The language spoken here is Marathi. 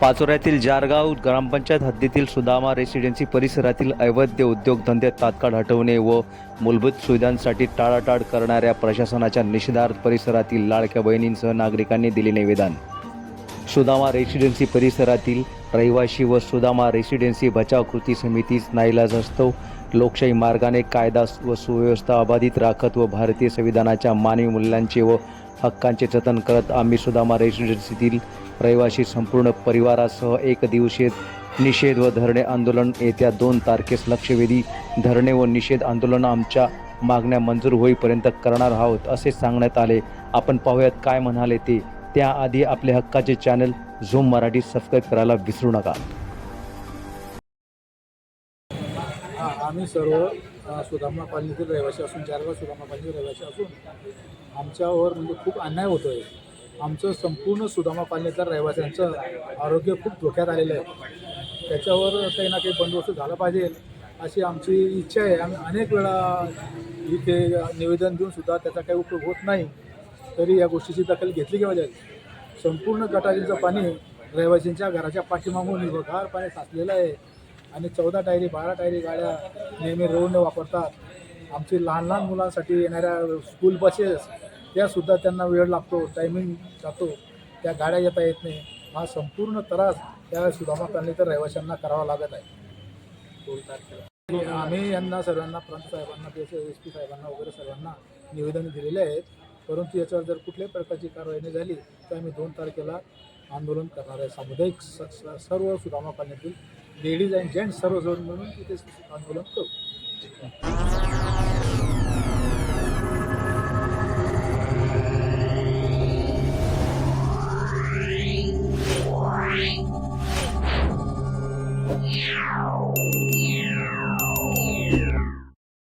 पाचोऱ्यातील जारगाव ग्रामपंचायत हद्दीतील सुदामा रेसिडेन्सी परिसरातील अवैध उद्योगधंदे तात्काळ हटवणे व मूलभूत सुविधांसाठी टाळाटाळ करणाऱ्या प्रशासनाच्या निषेधार्थ परिसरातील लाडक्या बहिणींसह नागरिकांनी दिले निवेदन. सुदामा रेसिडेन्सी परिसरातील रहिवाशी व सुदामा रेसिडेन्सी बचाव कृती समितीच नाईलाज असतो. लोकशाही मार्गाने कायदा व सुव्यवस्था अबाधित राखत व भारतीय संविधानाच्या मानवी मूल्यांचे व हक्कांचे जतन करत आम्ही सुदामा रेसिडेन्सीतील रहिवासी संपूर्ण परिवारासह एक दिवसीय निषेध व धरणे आंदोलन येत्या दोन तारखेस लक्षवेधी धरणे व निषेध आंदोलन आमच्या मागण्या मंजूर होईपर्यंत करणार आहोत असे सांगण्यात आले. आपण पाहूयात काय म्हणाले ते. त्याआधी आपले हक्काचे चॅनल झूम मराठी सबस्क्राईब करायला विसरू नका. आम्ही सर्व सुधामा कॉलनीतील रहिवासी असून चारगाव सुदामा कॉलनीतील रहिवासी असून आमच्यावर म्हणजे खूप अन्याय होतो आहे आमचं संपूर्ण सुदामा कॉलनीतल्या रहिवाशांचं आरोग्य खूप धोक्यात आलेलं आहे. त्याच्यावर काही ना काही बंदोबस्त झाला पाहिजे अशी आमची इच्छा आहे. आम्ही अनेक वेळा इथे निवेदन देऊन सुद्धा त्याचा काही उपयोग होत नाही. तरी या गोष्टीची दखल घेतली गेली पाहिजे संपूर्ण गटारीचं पाणी रहिवासींच्या घराच्या पाठीमागून हिरवगार पाणी साचलेलं आहे. आणि चौदा टायरी बारा टायरी गाड्या नेहमी रोड वापरतात आमची लहान लहान मुलांसाठी येणाऱ्या स्कूल बसेस त्यासुद्धा त्यांना वेळ लागतो टायमिंग जातो. त्या गाड्या येता येत नाही. हा संपूर्ण त्रास त्या सुदामा तर रहिवाशांना करावा लागत आहे. आम्ही यांना सर्वांना प्रांत साहेबांना एस एस पी साहेबांना वगैरे सर्वांना निवेदन दिलेले आहेत. परंतु याच्यावर जर कुठल्याही प्रकारची कारवाई नाही झाली तर आम्ही दोन तारखेला आंदोलन करणाऱ्या सामुदायिक स स- सर्व सुदामा पाण्यातील लेडीज अँड जेंट्स सर्व म्हणून मिळून तिथे आंदोलन करू Meow.